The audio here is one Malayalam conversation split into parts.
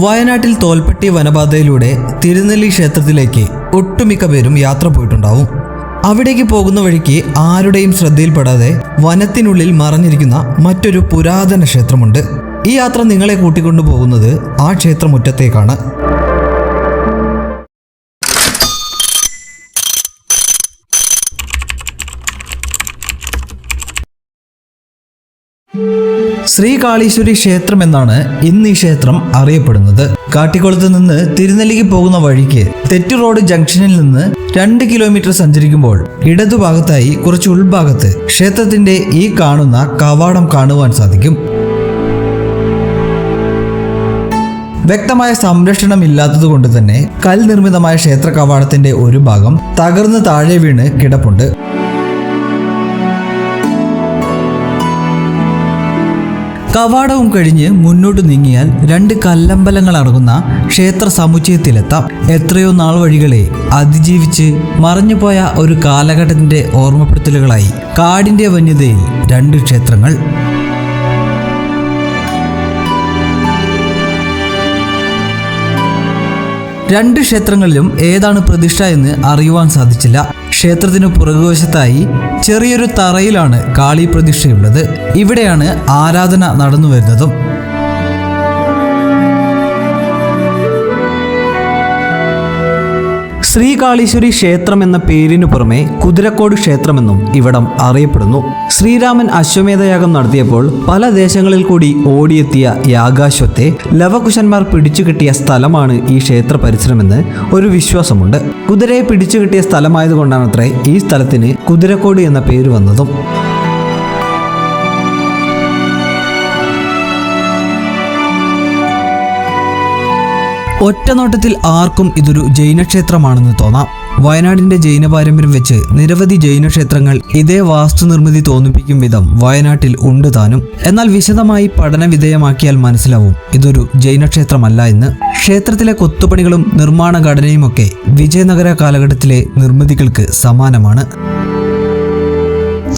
വയനാട്ടിൽ തോൽപ്പെട്ടി വനപാതയിലൂടെ തിരുനെല്ലി ക്ഷേത്രത്തിലേക്ക് ഒട്ടുമിക്ക പേരും യാത്ര പോയിട്ടുണ്ടാവും. അവിടേക്ക് പോകുന്ന വഴിക്ക് ആരുടെയും ശ്രദ്ധയിൽപ്പെടാതെ വനത്തിനുള്ളിൽ മറഞ്ഞിരിക്കുന്ന മറ്റൊരു പുരാതന ക്ഷേത്രമുണ്ട്. ഈ യാത്ര നിങ്ങളെ കൂട്ടിക്കൊണ്ടു പോകുന്നത് ആ ക്ഷേത്രമുറ്റത്തേക്കാണ്. ശ്രീകാളീശ്വരി ക്ഷേത്രം എന്നാണ് ഇന്ന് ഈ ക്ഷേത്രം അറിയപ്പെടുന്നത്. കാട്ടിക്കുളത്ത് നിന്ന് തിരുനെല്ലിക്ക് പോകുന്ന വഴിക്ക് തെറ്റ് റോഡ് ജംഗ്ഷനിൽ നിന്ന് രണ്ട് കിലോമീറ്റർ സഞ്ചരിക്കുമ്പോൾ ഇടതുഭാഗത്തായി കുറച്ച് ഉൾഭാഗത്ത് ക്ഷേത്രത്തിന്റെ ഈ കാണുന്ന കവാടം കാണുവാൻ സാധിക്കും. വ്യക്തമായ സംരക്ഷണം ഇല്ലാത്തതുകൊണ്ട് തന്നെ കൽ നിർമ്മിതമായ ക്ഷേത്ര കവാടത്തിന്റെ ഒരു ഭാഗം തകർന്ന് താഴെ വീണ് കിടപ്പുണ്ട്. കവാടവും കഴിഞ്ഞ് മുന്നോട്ട് നീങ്ങിയാൽ രണ്ട് കല്ലമ്പലങ്ങൾ അടങ്ങുന്ന ക്ഷേത്ര സമുച്ചയത്തിലെത്താം. എത്രയോ നാൾ വഴികളെ അതിജീവിച്ച് മറഞ്ഞുപോയ ഒരു കാലഘട്ടത്തിന്റെ ഓർമ്മപ്പെടുത്തലുകളായി. കാടിന്റെ വന്യതയിൽ രണ്ട് ക്ഷേത്രങ്ങൾ. രണ്ട് ക്ഷേത്രങ്ങളിലും ഏതാണ് പ്രതിഷ്ഠ എന്ന് അറിയുവാൻ സാധിച്ചില്ല. ക്ഷേത്രത്തിന് പുറകുവശത്തായി ചെറിയൊരു തറയിലാണ് കാളി പ്രതിഷ്ഠയുള്ളത്. ഇവിടെയാണ് ആരാധന നടന്നു വരുന്നതും ശ്രീകാളീശ്വരി ക്ഷേത്രം എന്ന പേരിനു പുറമെ കുതിരക്കോട് ക്ഷേത്രമെന്നും ഇവിടം അറിയപ്പെടുന്നു. ശ്രീരാമൻ അശ്വമേധയാഗം നടത്തിയപ്പോൾ പല ദേശങ്ങളിൽ കൂടി ഓടിയെത്തിയ യാഗാശ്വത്തെ ലവകുശന്മാർ പിടിച്ചു കിട്ടിയ സ്ഥലമാണ് ഈ ക്ഷേത്ര പരിസരമെന്ന് ഒരു വിശ്വാസമുണ്ട്. കുതിരയെ പിടിച്ചു കിട്ടിയ സ്ഥലമായതുകൊണ്ടാണത്രേ ഈ സ്ഥലത്തിന് കുതിരക്കോട് എന്ന പേര് വന്നതും. ഒറ്റനോട്ടത്തിൽ ആർക്കും ഇതൊരു ജൈനക്ഷേത്രമാണെന്ന് തോന്നാം. വയനാടിന്റെ ജൈന പാരമ്പര്യം വെച്ച് നിരവധി ജൈനക്ഷേത്രങ്ങൾ ഇതേ വാസ്തു നിർമ്മിതി തോന്നിപ്പിക്കും വിധം വയനാട്ടിൽ ഉണ്ട് താനും. എന്നാൽ വിശദമായി പഠന വിധേയമാക്കിയാൽ മനസ്സിലാവും ഇതൊരു ജൈനക്ഷേത്രമല്ല എന്ന്. ക്ഷേത്രത്തിലെ കൊത്തുപണികളും നിർമ്മാണ ഘടനയുമൊക്കെ വിജയനഗര കാലഘട്ടത്തിലെ നിർമ്മിതികൾക്ക് സമാനമാണ്.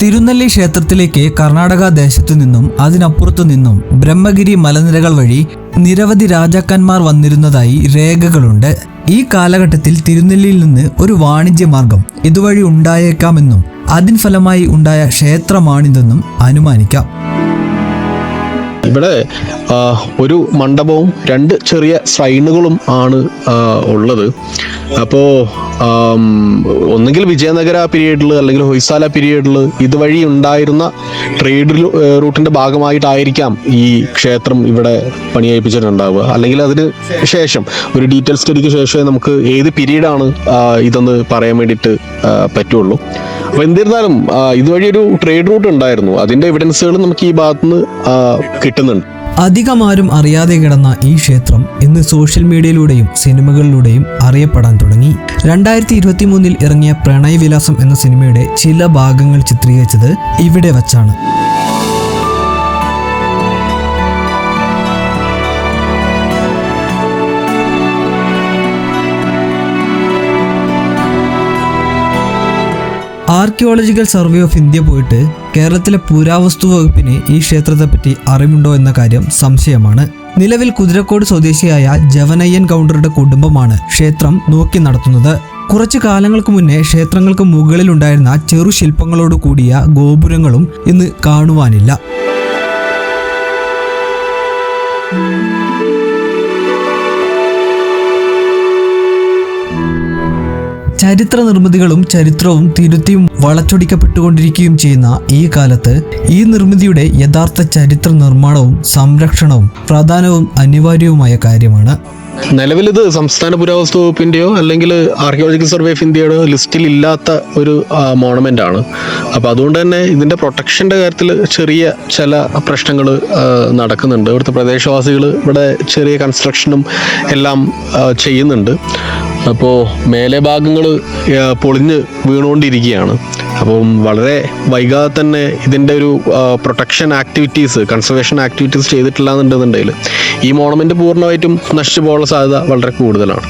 തിരുനെല്ലി ക്ഷേത്രത്തിലേക്ക് കർണാടക ദേശത്തു നിന്നും അതിനപ്പുറത്തു നിന്നും ബ്രഹ്മഗിരി മലനിരകൾ വഴി നിരവധി രാജാക്കന്മാർ വന്നിരുന്നതായി രേഖകളുണ്ട്. ഈ കാലഘട്ടത്തിൽ തിരുനെല്ലിയിൽ നിന്ന് ഒരു വാണിജ്യ മാർഗം ഇതുവഴി ഉണ്ടായേക്കാമെന്നും അതിൻ ഫലമായി ഉണ്ടായ ക്ഷേത്രമാണിതെന്നും അനുമാനിക്കാം. ഇവിടെ ഒരു മണ്ഡപവും രണ്ട് ചെറിയ ശ്രൈനുകളും ആണ് ഉള്ളത്. അപ്പോ ഒന്നുകിൽ വിജയനഗര പീരീഡിൽ അല്ലെങ്കിൽ ഹൊയ്സാല പീരീഡിൽ ഇതുവഴി ഉണ്ടായിരുന്ന ട്രേഡ് റൂട്ടിന്റെ ഭാഗമായിട്ടായിരിക്കാം ഈ ക്ഷേത്രം ഇവിടെ പണിയഴിപ്പിച്ചിട്ടുണ്ടാവുക അല്ലെങ്കിൽ അതിന് ശേഷം ഒരു ഡീറ്റെയിൽ സ്റ്റഡിക്ക് ശേഷമേ നമുക്ക് ഏത് പീരീഡാണ് ഇതെന്ന് പറയാൻ വേണ്ടിയിട്ട് പറ്റുള്ളൂ. അപ്പോൾ എന്നിരുന്നാലും ഇതുവഴി ഒരു ട്രേഡ് റൂട്ട് ഉണ്ടായിരുന്നു. അതിന്റെ എവിഡൻസുകൾ നമുക്ക് ഈ ഭാഗത്തുനിന്ന് കിട്ടുന്നുണ്ട് അധികം ആരും അറിയാതെ കിടന്ന ഈ ക്ഷേത്രം ഇന്ന് സോഷ്യൽ മീഡിയയിലൂടെയും സിനിമകളിലൂടെയും അറിയപ്പെടാൻ തുടങ്ങി. രണ്ടായിരത്തി ഇരുപത്തി മൂന്നിൽ ഇറങ്ങിയ പ്രണയവിലാസം എന്ന സിനിമയുടെ ചില ഭാഗങ്ങൾ ചിത്രീകരിച്ചത് ഇവിടെ വച്ചാണ്. ആർക്കിയോളജിക്കൽ സർവേ ഓഫ് ഇന്ത്യ പോയിട്ട് കേരളത്തിലെ പുരാവസ്തു വകുപ്പിന് ഈ ക്ഷേത്രത്തെപ്പറ്റി അറിവുണ്ടോ എന്ന കാര്യം സംശയമാണ്. നിലവിൽ കുതിരക്കോട് സ്വദേശിയായ ജവനയ്യൻ കൗണ്ടറുടെ കുടുംബമാണ് ക്ഷേത്രം നോക്കി നടത്തുന്നത്. കുറച്ചു കാലങ്ങൾക്ക് മുന്നേ ക്ഷേത്രങ്ങൾക്ക് മുകളിലുണ്ടായിരുന്ന ചെറു ശില്പങ്ങളോട് കൂടിയ ഗോപുരങ്ങളും ഇന്ന് കാണുവാനില്ല. ചരിത്ര നിർമ്മിതികളും ചരിത്രവും തിരുത്തിയും വളച്ചൊടിക്കപ്പെട്ടുകൊണ്ടിരിക്കുകയും ചെയ്യുന്ന ഈ കാലത്ത് ഈ നിർമ്മിതിയുടെ യഥാർത്ഥ ചരിത്ര നിർമ്മാണവും സംരക്ഷണവും പ്രധാനവും അനിവാര്യവുമായ കാര്യമാണ്. നിലവിൽ ഇത് സംസ്ഥാന പുരാവസ്തു വകുപ്പിന്റെയോ അല്ലെങ്കിൽ ആർക്കിയോളജിക്കൽ സർവേ ഓഫ് ഇന്ത്യയുടെ ലിസ്റ്റിൽ ഇല്ലാത്ത ഒരു മോണമെന്റ് ആണ്. അപ്പോൾ അതുകൊണ്ട് തന്നെ ഇതിന്റെ പ്രൊട്ടക്ഷന്റെ കാര്യത്തിൽ ചെറിയ ചില പ്രശ്നങ്ങൾ നടക്കുന്നുണ്ട്. ഇവിടുത്തെ പ്രദേശവാസികൾ ഇവിടെ ചെറിയ കൺസ്ട്രക്ഷനും എല്ലാം ചെയ്യുന്നുണ്ട്. അപ്പോൾ മേലെ ഭാഗങ്ങൾ പൊളിഞ്ഞ് വീണുകൊണ്ടിരിക്കുകയാണ്. അപ്പം വളരെ വൈകാതെ തന്നെ ഇതിന്റെ ഒരു പ്രൊട്ടക്ഷൻ ആക്ടിവിറ്റീസ് കൺസർവേഷൻ ആക്ടിവിറ്റീസ് ചെയ്തിട്ടില്ല എന്നുണ്ടെന്നുണ്ടെങ്കിൽ ഈ മോണമെന്റ് പൂർണമായിട്ടും നശിച്ചു പോകാനുള്ള സാധ്യത വളരെ കൂടുതലാണ്.